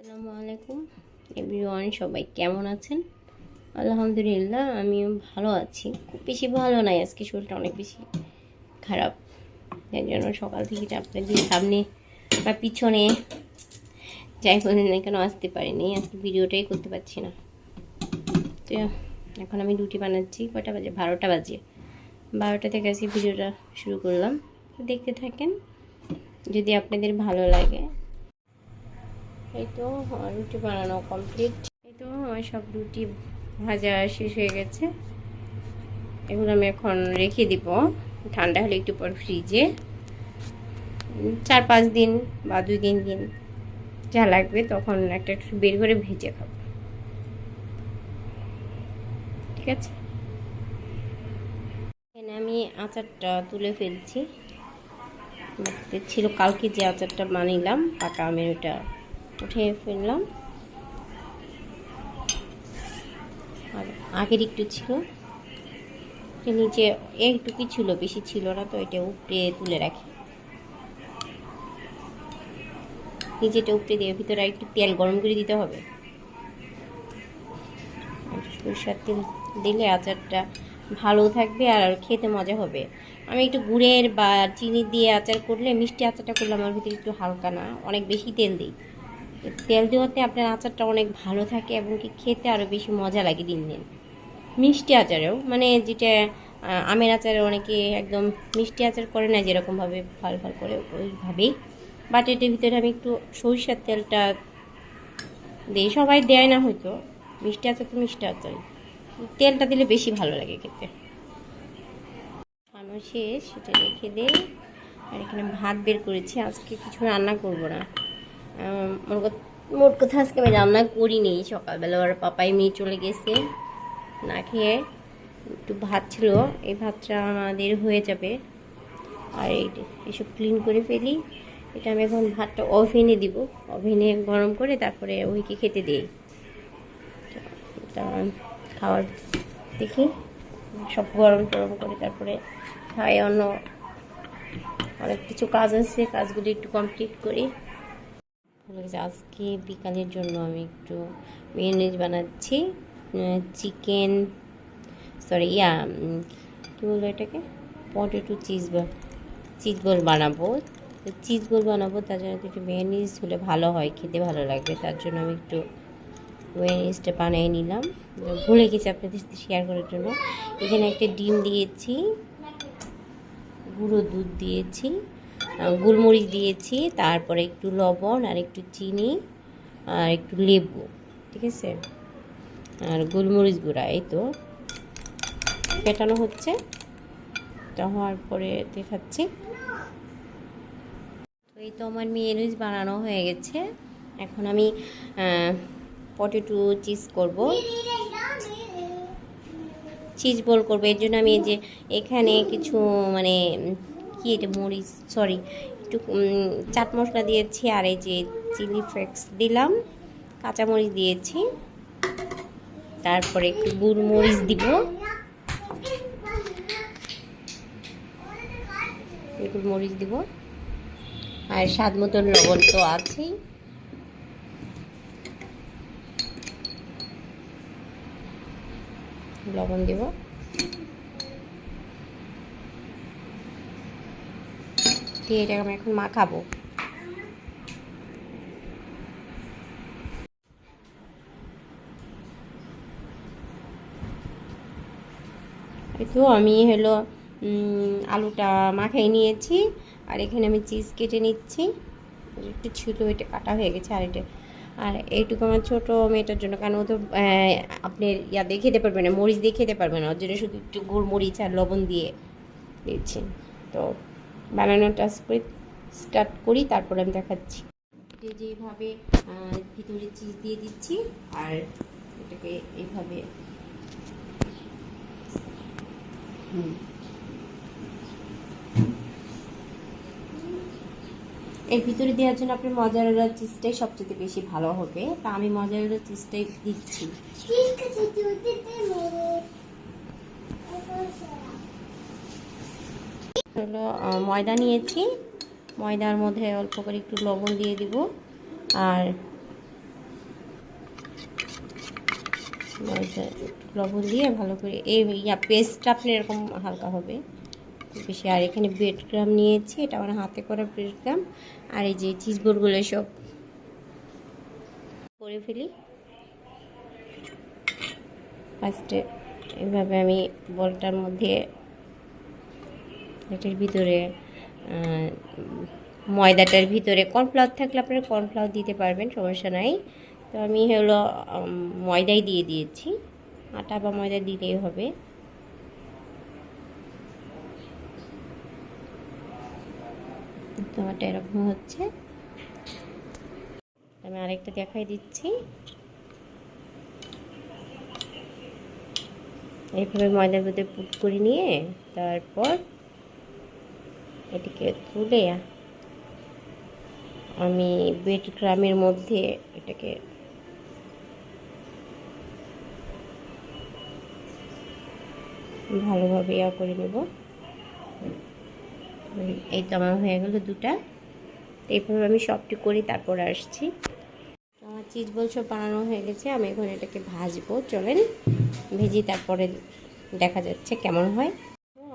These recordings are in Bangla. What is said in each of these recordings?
আসসালামু আলাইকুম। এভরিওয়ান, সবাই কেমন আছেন? আলহামদুলিল্লাহ, আমিও ভালো আছি। খুব বেশি ভালো নাই, আজকে শরীরটা অনেক বেশি খারাপ। যার জন্য সকাল থেকে আপনাদের সামনে বা পিছনে যাই বলেন না কেন, আসতে পারিনি। আজকে ভিডিওটাই করতে পারছি না। তো এখন আমি রুটি বানাচ্ছি, কটা বাজে? বারোটা বাজে। বারোটা থেকে আজকে ভিডিওটা শুরু করলাম। দেখতে থাকেন, যদি আপনাদের ভালো লাগে এই তো রুটি বানানো কমপ্লিট এই তো আমার সব রুটি ভাজা শেষ হয়ে গেছে। এগুলো আমি এখন রেখে দিব। ঠান্ডা হলে একটু পর ফ্রিজে চার পাঁচ দিন বা দুই তিন দিন যা লাগবে তখন একটা একটু বের করে ভেজে খাব। ঠিক আছে? এখানে আমি আচারটা তুলে ফেলছি। ছিল, কালকে যে আচারটা বানিলাম, পাকা আমের ওটা উঠে ফেললাম। আর আগের একটু ছিল। নিচে একটুকুই ছিল, বেশি ছিল না তো, এটা উপরে তুলে রাখি। নিচেটা উপরে দিয়ে ভিতরে একটু তেল গরম করে দিতে হবে। সরষের তেল দিলে আচারটা ভালো থাকবে আর খেতে মজা হবে। আমি একটু গুড়ের বা চিনি দিয়ে আচার করলে মিষ্টি আচারটা করলে আমার ভিতরে একটু হালকা না, অনেক বেশি তেল দিই। তেল দেওয়াতে আপনার আচারটা অনেক ভালো থাকে এবং কি খেতে আরও বেশি মজা লাগে দিন দিন। মিষ্টি আচারেও মানে যেটা আমের আচারে অনেকে একদম মিষ্টি আচার করে না যেরকমভাবে ফাল ফাল করে ওইভাবেই। বাট এটার ভিতরে আমি একটু সরিষার তেলটা দিই। সবাই দেয় না হয়তো মিষ্টি আচার তো মিষ্টি আচার। তেলটা দিলে বেশি ভালো লাগে খেতে। খানো শেষ সেটা রেখে দেই। আর এখানে ভাত বের করেছি আজকে কিছু রান্না করব না। আম, মোট কথা আজকে আমি রান্না করিনি। সকালবেলা ওর পাপা এমনি চলে গেছে, না খেয়ে একটু ভাত ছিল, এই ভাতটা আমাদের হয়ে যাবে। আর এসব ক্লিন করে ফেলি, এটা আমি এখন ভাতটা ওভেনে দিব। ওভেনে গরম করে তারপরে ওইকে খেতে দিই। খাওয়ার দেখি, সব গরম টরম করে তারপরে খাই অন্য অনেক কিছু কাজ আছে, কাজগুলি একটু কমপ্লিট করি। আজকে বিকালের জন্য আমি একটু মেয়নিজ বানাচ্ছি চিকেন সরি ইয়া কী বলব এটাকে? পটেটো চিজ চিজ বল বানাবো। চিজ বল বানাবো, তার জন্য একটু মেয়নিজ হলে ভালো হয়, খেতে ভালো লাগবে। তার জন্য আমি একটু মেয়নিজটা বানিয়ে নিলাম। ভুলে গেছি আপনাদের সাথে শেয়ার করার জন্য। এখানে একটা ডিম দিয়েছি, গুঁড়ো দুধ দিয়েছি। গোলমরিচ দিয়েছি, তারপরে একটু লবণ আর একটু চিনি আর একটু লেবু, ঠিক আছে? আর গোলমরিচ গুঁড়া, এই তো। পেটানো হচ্ছে। এটা হওয়ার পরে দেখাচ্ছি। তো এই তো আমার মেয়েনুজ বানানো হয়ে গেছে। এখন আমি পটেটো চিজ করব। চিজ বল করব। এর জন্য আমি যে এখানে কিছু মানে কি এটা মরিচ সরি একটু চাট মশলা দিয়েছি আর এই যে চিলি ফ্লেক্স দিলাম কাঁচামরিচ দিয়েছি। তারপরে একটু গুড় মরিচ দিব। একটু মরিচ দিব। আর স্বাদ মতন লবণ তো আছেই। লবণ দেব। দিয়ে এটাকে আমি এখন মাখাবো। তো আমি হলো আলুটা মাখাই নিয়েছি, আর এখানে আমি চিজ কেটে নিচ্ছি। একটু ছিল, এটা কাটা হয়ে গেছে, আর এটা আর এইটুকু আমার ছোটো মেয়েটার জন্য, কারণ ও তো আপনি ইয়া দিয়ে খেতে পারবে না, মরিচ দিয়ে খেতে পারবে না, ওর জন্য শুধু একটু গোলমরিচ আর লবণ দিয়ে দিচ্ছি। তো বানানোটা স্টার্ট করি তারপর আমি দেখাচ্ছি। এটা যেভাবে আহ, ভিতরে চিজ দিয়ে দিচ্ছি আর এটাকে এইভাবে হুম। এর ভিতরে দেওয়ার জন্য আপনার মজারেলা চিজটাই সবচেয়ে বেশি ভালো হবে। তা আমি মজারেলা চিজটাই দিচ্ছি। হলো ময়দা নিয়েছি। ময়দার মধ্যে অল্প করে একটু লবণ দিয়ে দিব। আর লবণ দিয়ে ভালো করে এই পেস্টটা আপনি এরকম হালকা হবে। বেশি। আর এখানে ব্রেড গ্রাম নিয়েছি। এটা আমার হাতে করা ব্রেড গ্রাম আর এই যে চিজবোর্ডগুলো সব করে ফেলি। ফার্স্টে এভাবে আমি বলটার মধ্যে এটার ভিতরে ময়দাটার ভিতরে কর্নফ্লাওয়ার থাকলে আপনারা কর্নফ্লাওয়ার দিতে পারবেন, সমস্যা নাই। তো আমি হলো ময়দাই দিয়ে দিয়েছি। আটা বা ময়দা দিলেই হবে। তোমারটা এরকম হচ্ছে। আমি আরেকটা দেখাই দিচ্ছি। এইভাবে ময়দার মধ্যে পুট করে নিয়ে, তারপর এটিকে তুলে আমি বেড গ্রামের মধ্যে এটাকে ভালোভাবে ইয়া করে নেব। এই তো আমার হয়ে গেল দুটা। এইভাবে আমি সবটি করি, তারপর আসছি। আমার চিজ বলছো বানানো হয়ে গেছে, আমি এখন এটাকে ভাজবো। চলেন, ভেজি তারপরে দেখা যাচ্ছে কেমন হয়।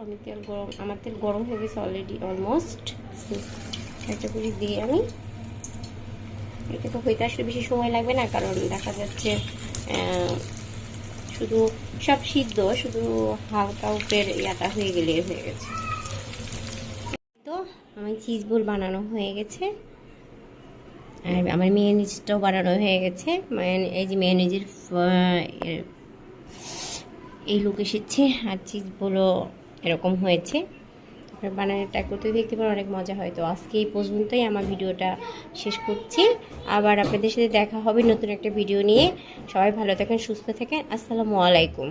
আমি তেল গরম, আমার তেল গরম হয়ে গেছে অলরেডি অলমোস্ট একটা করে দিয়ে আমি এটা তো হইতে আসলে বেশি সময় লাগবে না, কারণ দেখা যাচ্ছে শুধু সব সিদ্ধ, শুধু হালকা উপরের ইয়াটা হয়ে গেলে হয়ে গেছে। তো আমার চিজ বোল বানানো হয়ে গেছে। আর আমার মেয়নিজটাও বানানো হয়ে গেছে। এই যে মেয়নিজের এই লোক এসেছে। আর চিজ বলো এরকম হয়েছে। বানানোটা করতে দেখতে পারেন অনেক মজা হয়। তো আজকে এই পর্যন্তই আমার ভিডিওটা শেষ করছি। আবার আপনাদের সাথে দেখা হবে নতুন একটা ভিডিও নিয়ে। সবাই ভালো থাকেন, সুস্থ থাকেন। আসসালামু আলাইকুম।